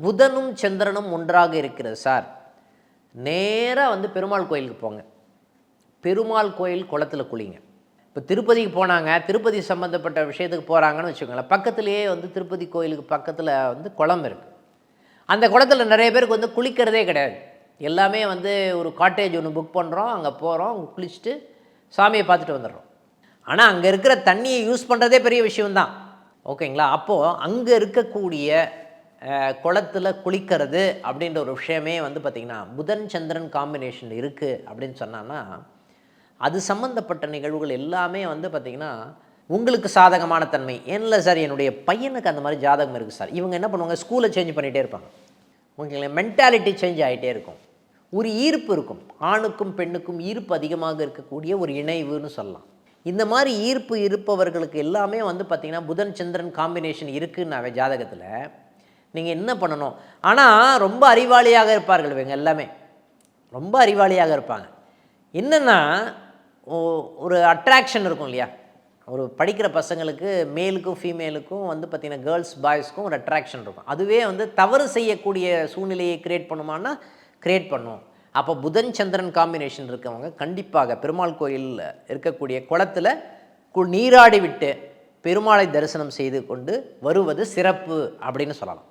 புதனும் சந்திரனும் ஒன்றாக இருக்கிறது சார். நேராக வந்து பெருமாள் கோயிலுக்கு போங்க. பெருமாள் கோயில் குளத்துல குளிங்க. இப்போ திருப்பதிக்கு போனாங்க திருப்பதி சம்மந்தப்பட்ட விஷயத்துக்கு போகிறாங்கன்னு வச்சுக்கோங்களேன். பக்கத்துலேயே வந்து திருப்பதி கோயிலுக்கு பக்கத்தில் வந்து குளம் இருக்குது அந்த குளத்துல நிறைய பேருக்கு வந்து குளிக்கிறதே கிடையாது. எல்லாமே வந்து ஒரு காட்டேஜ் ஒன்று புக் பண்ணுறோம் அங்கே போகிறோம் குளிச்சுட்டு சாமியை பார்த்துட்டு வந்துடுறோம். ஆனால் அங்கே இருக்கிற தண்ணியை யூஸ் பண்ணுறதே பெரிய விஷயம்தான். ஓகேங்களா? அப்போது அங்கே இருக்கக்கூடிய குளத்துல குளிக்கிறது அப்படின்ற ஒரு விஷயமே வந்து பார்த்திங்கன்னா புதன் சந்திரன் காம்பினேஷன் இருக்குது அப்படின்னு சொன்னான்னா அது சம்மந்தப்பட்ட நிகழ்வுகள் எல்லாமே வந்து பார்த்திங்கன்னா உங்களுக்கு சாதகமான தன்மை. இல்லை சார் என்னுடைய பையனுக்கு அந்த மாதிரி ஜாதகம் இருக்குது சார். இவங்க என்ன பண்ணுவாங்க ஸ்கூலை சேஞ்ச் பண்ணிகிட்டே இருப்பாங்க. ஓகேங்களா மென்டாலிட்டி சேஞ்ச் ஆகிட்டே இருக்கும். ஒரு ஈர்ப்பு இருக்கும். ஆணுக்கும் பெண்ணுக்கும் ஈர்ப்பு அதிகமாக இருக்கக்கூடிய ஒரு இணைவுன்னு சொல்லலாம். இந்த மாதிரி ஈர்ப்பு இருப்பவர்களுக்கு எல்லாமே வந்து பார்த்திங்கன்னா புதன் சந்திரன் காம்பினேஷன் இருக்குன்னாவே ஜாதகத்தில் நீங்கள் என்ன பண்ணணும்? ஆனால் ரொம்ப அறிவாளியாக இருப்பார்கள் இவங்க எல்லாமே. ரொம்ப அறிவாளியாக இருப்பாங்க. என்னென்னா ஒரு அட்ராக்ஷன் இருக்கும் இல்லையா? ஒரு படிக்கிற பசங்களுக்கு மேலுக்கும் ஃபீமேலுக்கும் வந்து பார்த்திங்கன்னா கேர்ள்ஸ் பாய்ஸ்க்கும் ஒரு அட்ராக்ஷன் இருக்கும். அதுவே வந்து தவறு செய்யக்கூடிய சூழ்நிலையை க்ரியேட் பண்ணுமான்னா க்ரியேட் பண்ணும். அப்போ புதன் சந்திரன் காம்பினேஷன் இருக்கவங்க கண்டிப்பாக பெருமாள் கோயிலில் இருக்கக்கூடிய குளத்துல கு நீராடி விட்டு பெருமாளை தரிசனம் செய்து கொண்டு வருவது சிறப்பு அப்படின்னு சொல்லலாம்.